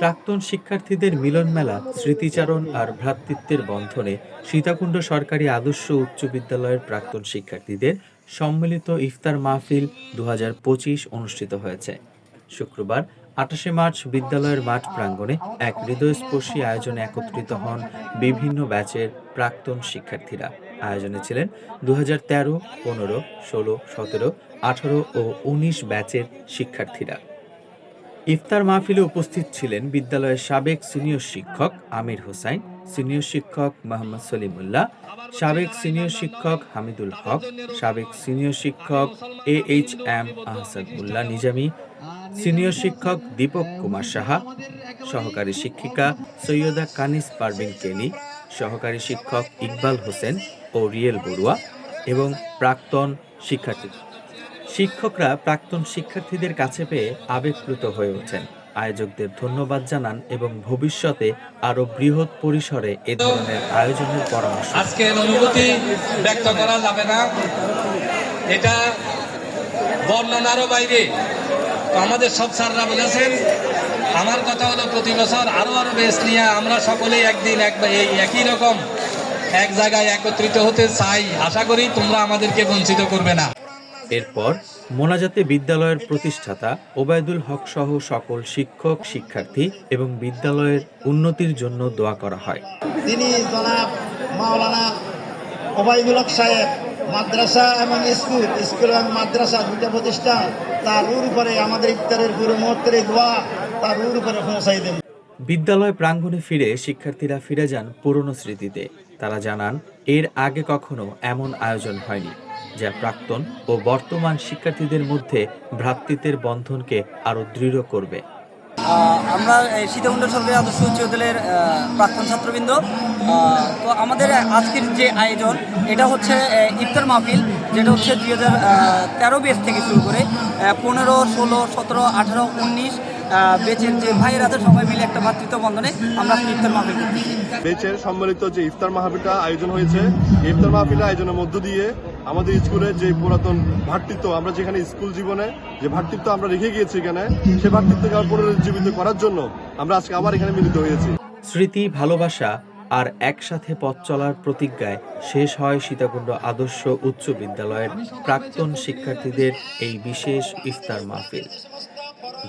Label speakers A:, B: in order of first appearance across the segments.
A: প্রাক্তন শিক্ষার্থীদের মিলন মেলা স্মৃতিচারণ আর ভ্রাতৃত্বের বন্ধনে সীতাকুণ্ড সরকারি আদর্শ উচ্চ বিদ্যালয়ের প্রাক্তন শিক্ষার্থীদের সম্মিলিত ইফতার মাহফিল দুহাজার পঁচিশ অনুষ্ঠিত হয়েছে। শুক্রবার, আঠাশে মার্চ বিদ্যালয়ের মাঠ প্রাঙ্গণে এক হৃদয়স্পর্শী আয়োজনে একত্রিত হন বিভিন্ন ব্যাচের প্রাক্তন শিক্ষার্থীরা। আয়োজনে ছিলেন দু হাজার তেরো, পনেরো, ষোলো, সতেরো, আঠারো ও উনিশ ব্যাচের শিক্ষার্থীরা। ইফতার মাহফিলে উপস্থিত ছিলেন বিদ্যালয়ের সাবেক সিনিয়র শিক্ষক আমির হোসাইন, সিনিয়র শিক্ষক মোহাম্মদ সলিমুল্লাহ, সাবেক সিনিয়র শিক্ষক হামিদুল হক, সাবেক সিনিয়র শিক্ষক A H M Ahsanullah Nizami, senior শিক্ষক দীপক কুমার সাহা, সহকারী শিক্ষিকা সৈয়দা কানিস পারভিন কেলি সহকারী শিক্ষক ইকবাল হোসেন ও রিয়েল বড়ুয়া এবং প্রাক্তন শিক্ষার্থী। শিক্ষকরা প্রাক্তন শিক্ষার্থীদের কাছে পেয়ে আবেগপ্লুত হয়ে ওঠেন। আয়োজকদের ধন্যবাদ জানান এবং ভবিষ্যতে আরও বৃহৎ পরিসরে এ ধরনের আয়োজনের পরামর্শ
B: অনুভূতি ব্যক্ত করা যাবে না। এটা বর্ণনারও বাইরে। আমাদের সব স্যাররা বলেছেন, আমার কথা হলো প্রতি বছর আরও আরও বেশ নিয়ে আমরা সকলেই একদিন এক এই একই রকম এক জায়গায় একত্রিত হতে চাই। আশা করি তোমরা আমাদেরকে বঞ্চিত করবে না।
A: এরপর মোনাজাতে বিদ্যালয়ের প্রতিষ্ঠাতা ওবায়দুল হক সহ সকল শিক্ষক শিক্ষার্থী এবং বিদ্যালয়ের উন্নতির জন্য দোয়া করা হয়।
C: তিনি জনাব মাওলানা ওবায়দুল হক সাহেব মাদ্রাসা এবং স্কুল স্কুল এবং মাদ্রাসা দুটা প্রতিষ্ঠান তার রুর উপরে আমাদের ইফতারের পুরো মুহূর্তের দোয়া তার রুর উপরে পৌঁছাই দেন
A: বিদ্যালয় প্রাঙ্গণে ফিরে শিক্ষার্থীরা ফিরে যান পুরনো স্মৃতিতে। তারা জানান, এর আগে কখনো এমন আয়োজন হয়নি, যা প্রাক্তন ও বর্তমান শিক্ষার্থীদের মধ্যে ভ্রাতৃত্বের বন্ধনকে আরও দৃঢ় করবে।
D: আমরা সীতাকুণ্ড সরকারি আদর্শ উচ্চ বিদ্যালয়ের প্রাক্তন ছাত্রবৃন্দ। তো আমাদের আজকের যে আয়োজন, এটা হচ্ছে ইফতার মাহফিল, যেটা হচ্ছে দুই হাজার তেরো বেচ থেকে শুরু করে পনেরো, ষোলো, সতেরো, আঠারো, উনিশ বেচের যে ভাইয়েরা আছে সবাই মিলে একটা ভাতৃত্ব বন্ধনে আমরা ইফতার মাহফিল করতেছি
E: বেচের সম্মিলিত যে ইফতার মাহফিলটা আয়োজন হয়েছে ইফতার মাহফিলের আয়োজনের মধ্য দিয়ে আমাদের স্কুলের যে পুরাতন ভাতৃত্ব আমরা যেখানে স্কুল জীবনে যে ভাতৃত্ব আমরা রেখে গিয়েছি এখানে সে ভাতৃত্বকে আবার পুনরুজ্জীবিত করার জন্য আমরা আজকে আবার এখানে মিলিত হয়েছি।
A: স্মৃতি ভালোবাসা আর একসাথে পথ চলার প্রতিজ্ঞায় শেষ হয় সীতাকুণ্ড আদর্শ উচ্চ বিদ্যালয়ের প্রাক্তন শিক্ষার্থীদের এই বিশেষ ইফতার মাহফিল।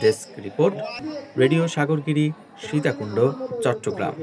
A: Desk report radio Sagargiri Sitakunda Chattogram.